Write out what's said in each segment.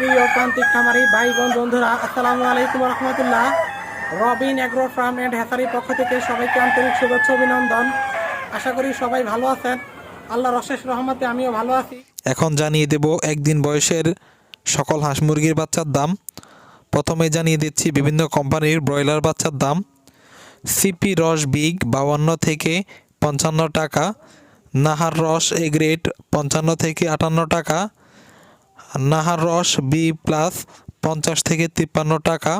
প্রিয় প্রান্তিক খামারি ভাই বোন বন্ধুরা, আসসালামু আলাইকুম রহমতুল্লাহ। রবিন অ্যাগ্রো ফার্ম অ্যান্ড হ্যাসারির পক্ষ থেকে সবাইকে আন্তরিক শুভেচ্ছা অভিনন্দন। আশা করি সবাই ভালো আছেন। আল্লাহর অশেষ রহমতে আমিও ভালো আছি। এখন জানিয়ে দেব একদিন বয়সের সকল হাঁস মুরগির বাচ্চার দাম। প্রথমে জানিয়ে দিচ্ছি বিভিন্ন কোম্পানির ব্রয়লার বাচ্চার দাম। সিপি রস বিগ বাউান্ন থেকে পঞ্চান্ন টাকা, নাহার রস এ গ্রেড পঞ্চান্ন থেকে আটান্ন টাকা নাহার রস বি প্লাস পঞ্চাশ থেকে তিপ্পান্ন টাকা।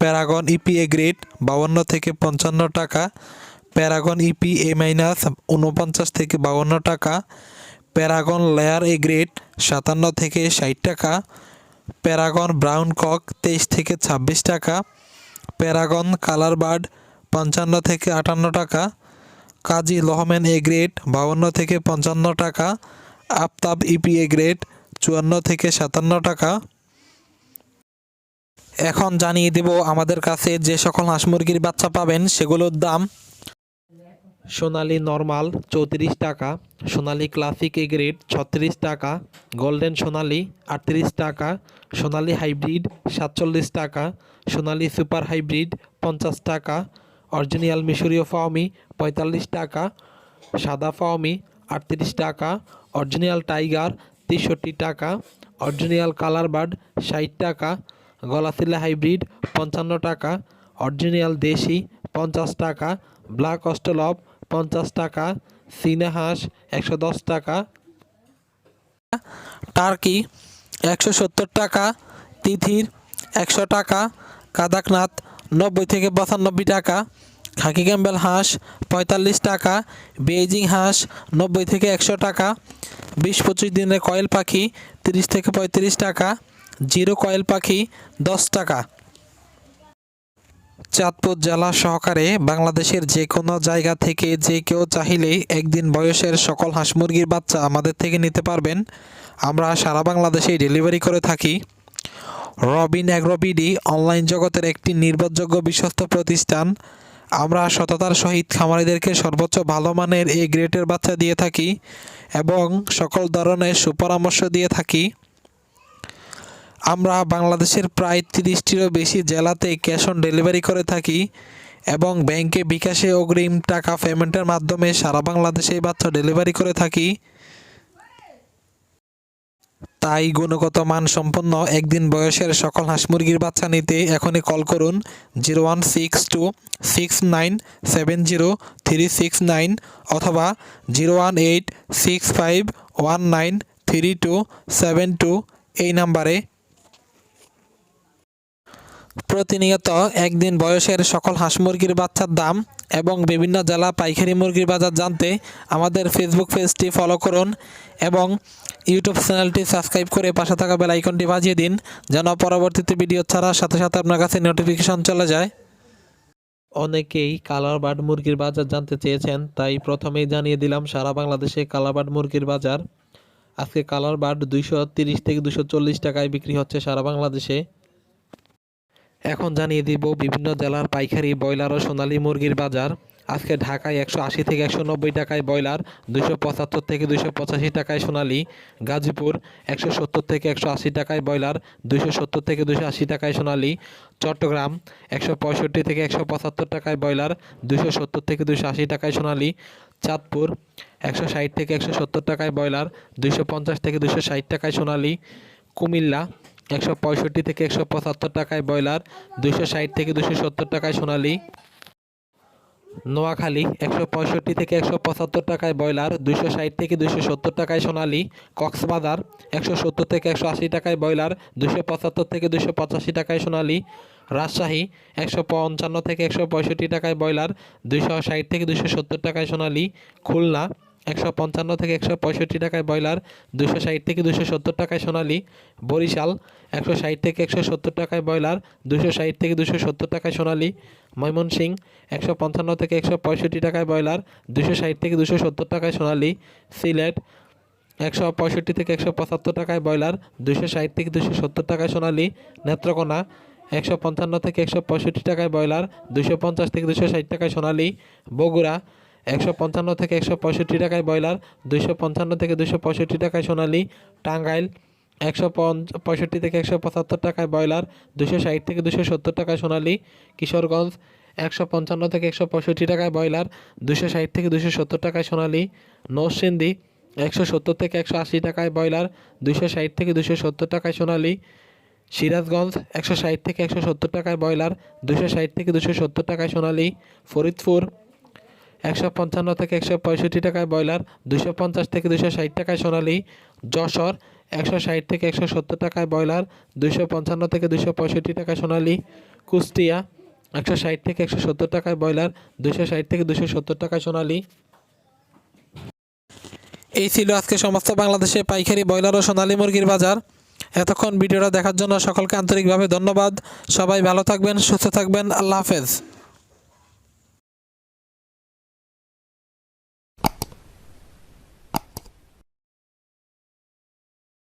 প্যারাগন ইপি এ গ্রেড বাউান্ন থেকে পঞ্চান্ন টাকা। প্যারাগন ইপি এ মাইনাস উনপঞ্চাশ থেকে বাউান্ন টাকা। প্যারাগন লেয়ার এ গ্রেড সাতান্ন থেকে ষাট টাকা। প্যারাগন ব্রাউন কক তেইশ থেকে ছাব্বিশ টাকা। প্যারাগন কালার বার্ড পঞ্চান্ন থেকে আটান্ন টাকা। কাজী লহমেন এ গ্রেড বাউন্ন থেকে পঞ্চান্ন টাকা। আফতাব ইপি এ গ্রেড চুয়ান্ন থেকে সাতান্ন টাকা। এখন জানিয়ে দেব আমাদের কাছে যে সকল হাঁস মুরগির বাচ্চা পাবেন, সেগুলোর দাম। সোনালি নর্মাল চৌত্রিশ টাকা, সোনালি ক্লাসিক এ গ্রেড ছত্রিশ টাকা, গোল্ডেন সোনালি আটত্রিশ টাকা, সোনালি হাইব্রিড সাতচল্লিশ টাকা, সোনালি সুপার হাইব্রিড পঞ্চাশ টাকা, অরিজিনাল মিশরীয় ফাওমি পঁয়তাল্লিশ টাকা, সাদা ফাওমি আটত্রিশ টাকা, অরিজিনাল টাইগার তেষট্টি টাকা অরিজিনাল কালার বার্ড ষাট টাকা গলাশিলা হাইব্রিড পঞ্চান্ন টাকা অরিজিনাল দেশি পঞ্চাশ টাকা ব্ল্যাক অস্টলভ পঞ্চাশ টাকা, চীনা একশো দশ টাকা টার্কি একশো সত্তর টাকা, তিথির একশো টাকা, কাদাকনাথ নব্বই থেকে পঁচানব্বই টাকা খাকি ক্যাম্বেল হাঁস, পঁয়তাল্লিশ টাকা, বেইজিং হাঁস, নব্বই থেকে একশো টাকা, বিশ পঁচিশ দিনের কয়েল পাখি, তিরিশ থেকে পঁয়ত্রিশ টাকা, জিরো কয়েল পাখি, দশ টাকা। চাঁদপুর জেলা সহকারে বাংলাদেশের যে কোনো জায়গা থেকে যে কেউ চাহিলেই একদিন বয়সের সকল হাঁস মুরগির বাচ্চা আমাদের থেকে নিতে পারবেন। আমরা সারা বাংলাদেশেই ডেলিভারি করে থাকি। রবিন অ্যাগ্রোবিডি অনলাইন জগতের একটি নির্ভরযোগ্য বিশ্বস্ত প্রতিষ্ঠান। আমরা সততার সহিত খামারিদেরকে সর্বোচ্চ ভালো মানের এই গ্রেটের বাচ্চা দিয়ে থাকি এবং সকল ধরনের সুপরামর্শ দিয়ে থাকি। আমরা বাংলাদেশের প্রায় তিরিশটিরও বেশি জেলাতে ক্যাশ অন ডেলিভারি করে থাকি এবং ব্যাংকে বিকাশে অগ্রিম টাকা পেমেন্টের মাধ্যমে সারা বাংলাদেশে বাচ্চা ডেলিভারি করে থাকি। তাই গুণগত মান সম্পন্ন একদিন বয়সের সকল হাঁস মুরগির বাচ্চা নিতে এখনই কল করুন zero one six two six nine seven zero three six nine অথবা zero one eight six five one nine three two seven two এই নাম্বারে। প্রতিনিয়ত একদিন বয়সের সকল হাঁস মুরগির বাচ্চার দাম এবং বিভিন্ন জেলা পাইকারি মুরগির বাজার জানতে আমাদের ফেসবুক পেজটি ফলো করুন এবং ইউটিউব চ্যানেলটি সাবস্ক্রাইব করে পাশে থাকা বেল আইকনটি বাজিয়ে দিন যেন পরবর্তীতে ভিডিও ছাড়ার সাথে সাথে আপনার কাছে নোটিফিকেশন চলে যায়। অনেকেই কালার বার্ড মুরগির বাজার জানতে চেয়েছেন, তাই প্রথমেই জানিয়ে দিলাম সারা বাংলাদেশে কালার বার্ড মুরগির বাজার। আজকে কালার বার্ড দুইশো তিরিশ থেকে দুশো চল্লিশ টাকায় বিক্রি হচ্ছে সারা বাংলাদেশে। এখন জানিয়ে দিব বিভিন্ন জেলার পাইকারি ব্রয়লার ও সোনালী মুরগির বাজার। আজকে ঢাকায় একশো আশি থেকে একশো নব্বই টাকায় ব্রয়লার দুশো পঁচাত্তর থেকে দুশো পঁচাশি টাকায় সোনালি। গাজীপুর একশো সত্তর থেকে একশো আশি টাকায় ব্রয়লার দুশো সত্তর থেকে দুশো আশি টাকায় সোনালি। চট্টগ্রাম একশো পঁয়ষট্টি থেকে একশো পঁচাত্তর টাকায় ব্রয়লার দুশো সত্তর থেকে দুশো আশি টাকায় সোনালি। চাঁদপুর একশো ষাট থেকে একশো সত্তর টাকায় ব্রয়লার দুশো পঞ্চাশ থেকে দুশো ষাট টাকায় সোনালি। কুমিল্লা একশো পঁয়ষট্টি থেকে একশো পঁচাত্তর টাকায় ব্রয়লার দুশো ষাট থেকে দুশো সত্তর টাকায় সোনালি। নোয়াখালী, একশো পঁয়ষট্টি থেকে একশো পঁচাত্তর টাকায় ব্রয়লার দুশো ষাট থেকে দুশো সত্তর টাকায় সোনালি। কক্সবাজার, একশো সত্তর থেকে একশো আশি টাকায় ব্রয়লার দুশো পঁচাত্তর থেকে দুশো পঁচাশি টাকায় সোনালি। রাজশাহী, একশো পঞ্চান্ন থেকে একশো পঁয়ষট্টি টাকায় ব্রয়লার দুশো ষাট থেকে দুশো সত্তর টাকায় সোনালি। খুলনা একশো পঞ্চান্ন থেকে একশো পঁয়ষট্টি টাকায় ব্রয়লার, দুশো ষাট থেকে দুশো সত্তর টাকায় সোনালী বরিশাল, একশো ষাট থেকে একশো সত্তর টাকায় ব্রয়লার, দুশো ষাট থেকে দুশো সত্তর টাকায় সোনালী ময়মনসিং, একশো পঞ্চান্ন থেকে একশো পঁয়ষট্টি টাকায় ব্রয়লার, দুশো ষাট থেকে দুশো সত্তর টাকায় সোনালী সিলেট, একশো পঁয়ষট্টি থেকে একশো পঁচাত্তর টাকায় ব্রয়লার, দুশো ষাট থেকে দুশো সত্তর টাকায় সোনালী নেত্রকোনা, একশো পঞ্চান্ন থেকে একশো পঁয়ষট্টি টাকায় ব্রয়লার, দুশো পঞ্চাশ থেকে দুশো ষাট টাকায় সোনালী বগুড়া একশো পঞ্চান্ন থেকে একশো পঁয়ষট্টি টাকায় ব্রয়লার দুশো পঞ্চান্ন থেকে দুশো পঁয়ষট্টি টাকায় সোনালি টাঙ্গাইল, একশো পঁয়ষট্টি থেকে একশো পঁচাত্তর টাকায় ব্রয়লার দুশো ষাট থেকে দুশো সত্তর টাকায় সোনালি কিশোরগঞ্জ, একশো পঞ্চান্ন থেকে একশো পঁয়ষট্টি টাকায় ব্রয়লার দুশো ষাট থেকে দুশো সত্তর টাকায় সোনালি নরসিংদী, একশো সত্তর থেকে একশো আশি টাকায় ব্রয়লার দুশো ষাট থেকে দুশো সত্তর টাকায় সোনালি সিরাজগঞ্জ, একশো ষাট থেকে একশো সত্তর টাকায় ব্রয়লার দুশো ষাট থেকে দুশো সত্তর টাকায় সোনালি ফরিদপুর একশো পঞ্চান্ন থেকে একশো পঁয়ষট্টি টাকায় ব্রয়লার, দুশো পঞ্চাশ থেকে দুশো ষাট টাকায় সোনালি, যশোর একশো ষাট থেকে একশো সত্তর টাকায় ব্রয়লার, দুশো পঞ্চান্ন থেকে দুশো পঁয়ষট্টি টাকায় সোনালি, কুষ্টিয়া একশো ষাট থেকে একশো সত্তর টাকায় ব্রয়লার, দুশো ষাট থেকে দুশো সত্তর টাকায় সোনালি। এই ছিল আজকে সমস্ত বাংলাদেশে পাইকারি ব্রয়লার ও সোনালী মুরগির বাজার। এতক্ষণ ভিডিওটা দেখার জন্য সকলকে আন্তরিকভাবে ধন্যবাদ। সবাই ভালো থাকবেন, সুস্থ থাকবেন। আল্লাহ হাফেজ।